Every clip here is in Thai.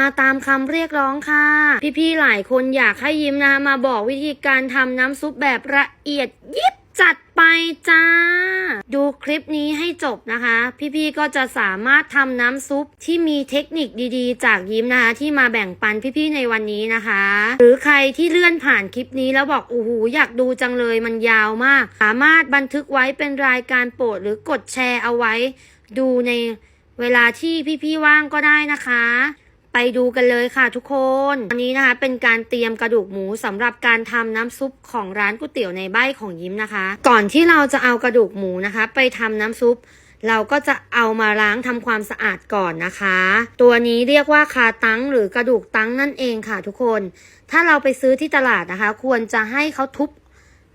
มาตามคำเรียกร้องค่ะ พี่ๆหลายคนอยากให้ยิ้มนะคะมาบอกวิธีการทำน้ำซุปแบบละเอียดยิบจัดไปจ้า ดูคลิปนี้ให้จบนะคะ พี่ๆก็จะสามารถทำน้ำซุปที่มีเทคนิคดีๆ จากยิ้มนะคะ ที่มาแบ่งปันพี่ๆในวันนี้นะคะ หรือใครที่เลื่อนผ่านคลิปนี้แล้วบอกโอ้โหอยากดูจังเลยมันยาวมาก สามารถบันทึกไว้เป็นรายการโปรดหรือกดแชร์เอาไว้ ดูในเวลาที่พี่ๆว่างก็ได้นะคะ ไปดูกันเลยค่ะทุกคน อันนี้นะคะเป็นการเตรียมกระดูกหมูสำหรับการทำน้ำซุปของร้านก๋วยเตี๋ยวในใบของยิ้มนะคะ ก่อนที่เราจะเอากระดูกหมูนะคะ ไปทำน้ำซุป เราก็จะเอามาล้างทำความสะอาดก่อนนะคะ ตัวนี้เรียกว่าคาตังหรือกระดูกตังนั่นเองค่ะทุกคน ถ้าเราไปซื้อที่ตลาดนะคะ ควรจะให้เขาทุบ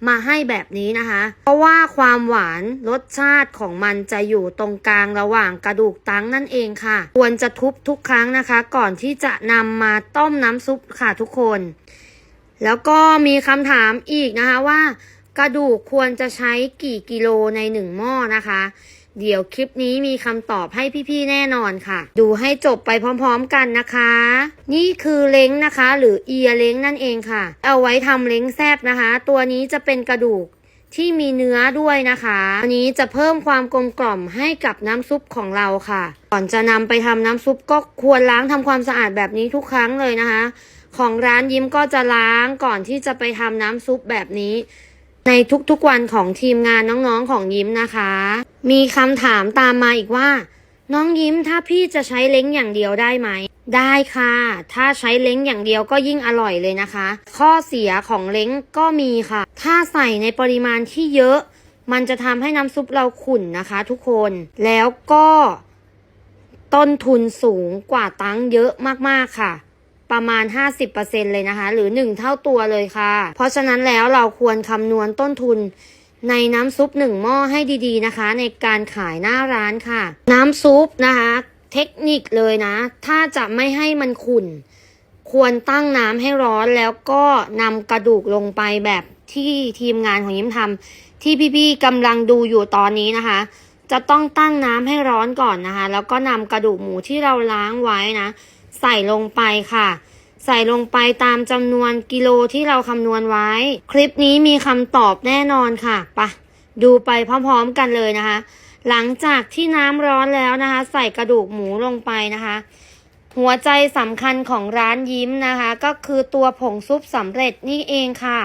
มาให้แบบนี้นะคะ เพราะว่าความหวานรสชาติของมันจะอยู่ตรงกลางระหว่างกระดูกตังนั่นเองค่ะ ควรจะทุบทุกครั้งนะคะ ก่อนที่จะนำมาต้มน้ำซุปค่ะทุกคน แล้วก็มีคำถามอีกนะคะว่า กระดูกควรจะใช้กี่กิโลในหนึ่งหม้อนะคะ เดี๋ยวคลิปนี้มีคำตอบให้พี่ๆแน่นอนค่ะ ดูให้จบไปพร้อมๆกันนะคะ นี่คือเล้งนะคะ หรือเอียเล้งนั่นเองค่ะ เอาไว้ทำเล้งแซบนะคะ ตัวนี้จะเป็นกระดูกที่มีเนื้อด้วยนะคะอันนี้จะเพิ่มความกลมกล่อมให้กับน้ำซุปของเราค่ะ ก่อนจะนำไปทำน้ำซุปก็ควรล้างทำความสะอาดแบบนี้ทุกครั้งเลยนะคะ ของร้านยิ้มก็จะล้างก่อนที่จะไปทำน้ำซุปแบบนี้ ในทุกๆวันของทีมงานน้องๆของยิ้มนะคะ มีคำถามตามมาอีกว่า น้องยิ้มถ้าพี่จะใช้เล้งอย่างเดียวได้ไหม ได้ค่ะ ถ้าใช้เล้งอย่างเดียวก็ยิ่งอร่อยเลยนะคะ ข้อเสียของเล้งก็มีค่ะ ถ้าใส่ในปริมาณที่เยอะ มันจะทำให้น้ำซุปเราขุ่นนะคะ ทุกคน แล้วก็ต้นทุนสูงกว่าตังเยอะมากๆค่ะ ประมาณ 50%เลยนะคะ หรือ 1 เท่าตัวเลยค่ะ เพราะฉะนั้นแล้วเราควรคำนวณต้นทุนในน้ำซุป 1 หม้อให้ดีๆนะคะ ในการขายหน้าร้านค่ะ น้ำซุปนะคะ เทคนิคเลยนะ ถ้าจะไม่ให้มันขุ่น ควรตั้งน้ำให้ร้อนแล้วก็นำกระดูกลงไปแบบที่ทีมงานของยิ้มทำที่พี่ๆกำลังดูอยู่ตอนนี้นะคะ จะต้องตั้งน้ำให้ร้อนก่อนนะคะ แล้วก็นำกระดูกหมูที่เราล้างไว้นะ ใส่ลงไปค่ะ ใส่ลงไปตามจำนวนกิโลที่เราคำนวณไว้ คลิปนี้มีคำตอบแน่นอนค่ะปะดูไปพร้อมๆกันเลยนะคะ หลังจากที่น้ำร้อนแล้วนะคะ ใส่กระดูกหมูลงไปนะคะ หัวใจสำคัญของร้านยิ้มนะคะ ก็คือตัวผงซุปสำเร็จนี่เองค่ะ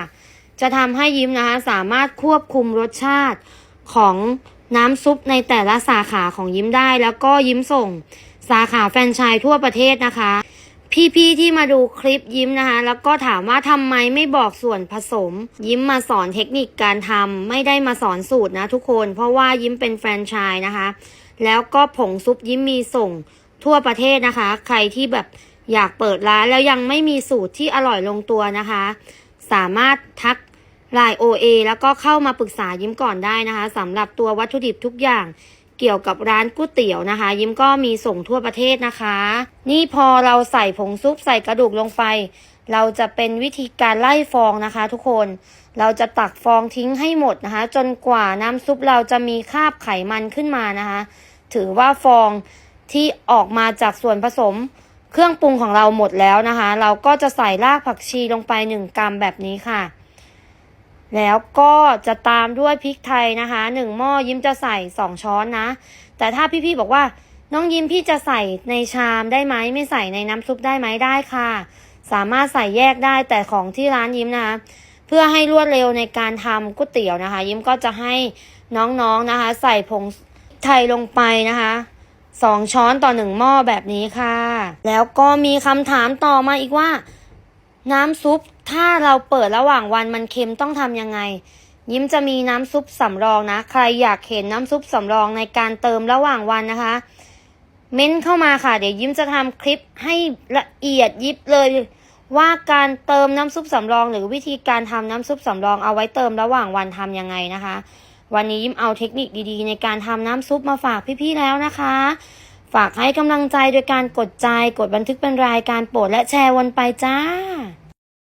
จะทำให้ยิ้มนะคะ สามารถควบคุมรสชาติของน้ำซุปในแต่ละสาขาของยิ้มได้แล้วก็ยิ้มส่ง สาขาแฟรนไชส์ทั่วประเทศนะคะ พี่ๆที่มาดูคลิปยิ้มนะคะ แล้วก็ถามว่าทำไมไม่บอกส่วนผสม ยิ้มมาสอนเทคนิคการทำไม่ได้มาสอนสูตรนะทุกคน เพราะว่ายิ้มเป็นแฟรนไชส์นะคะ แล้วก็ผงซุปยิ้มมีส่งทั่วประเทศนะคะ ใครที่แบบอยากเปิดร้านแล้วยังไม่มีสูตรที่อร่อยลงตัวนะคะ สามารถทักไลน์ OA แล้วก็เข้ามาปรึกษายิ้มก่อนได้นะคะสำหรับตัววัตถุดิบทุกอย่าง เกี่ยวกับร้านก๋วยเตี๋ยวนะคะ ยิ้มก็มีส่งทั่วประเทศนะคะ นี่พอเราใส่ผงซุปใส่กระดูกลงไป เราจะเป็นวิธีการไล่ฟองนะคะ ทุกคนเราจะตักฟองทิ้งให้หมดนะคะ จนกว่าน้ำซุปเราจะมีคราบไขมันขึ้นมานะคะ ถือว่าฟองที่ออกมาจากส่วนผสมเครื่องปรุงของเราหมดแล้วนะคะ เราก็จะใส่รากผักชีลงไปหนึ่งกรัมแบบนี้ค่ะ แล้วก็จะตามด้วยพริกไทยนะคะหนึ่งหม้อยิ้มจะใส่สองช้อนนะ แต่ถ้าพี่ๆบอกว่าน้องยิ้มพี่จะใส่ในชามได้ไหมไม่ใส่ในน้ำซุปได้ไหมได้ค่ะ สามารถใส่แยกได้แต่ของที่ร้านยิ้มนะคะเพื่อให้รวดเร็วในการทำก๋วยเตี๋ยวนะคะ ยิ้มก็จะให้น้องๆนะคะ ใส่ผงไทยลงไปนะคะสองช้อนต่อหนึ่งหม้อแบบนี้ค่ะ แล้วก็มีคำถามต่อมาอีกว่า น้ำซุป ถ้าเราเปิดระหว่างวันมันเค็มต้องทำยังไง ยิ้มจะมีน้ำซุปสำรองนะ ใครอยากเห็นน้ำซุปสำรองในการเติมระหว่างวันนะคะ เม้นเข้ามาค่ะ เดี๋ยวยิ้มจะทำคลิปให้ละเอียดยิบเลย ว่าการเติมน้ำซุปสำรอง หรือวิธีการทำน้ำซุปสำรองเอาไว้เติมระหว่างวันทำยังไงนะคะ วันนี้ยิ้มเอาเทคนิคดีๆ ในการทำน้ำซุปมาฝากพี่ๆแล้วนะคะฝากให้กำลังใจโดยการกดใจ กดบันทึกเป็นรายการโปรดและแชร์วนไปจ้า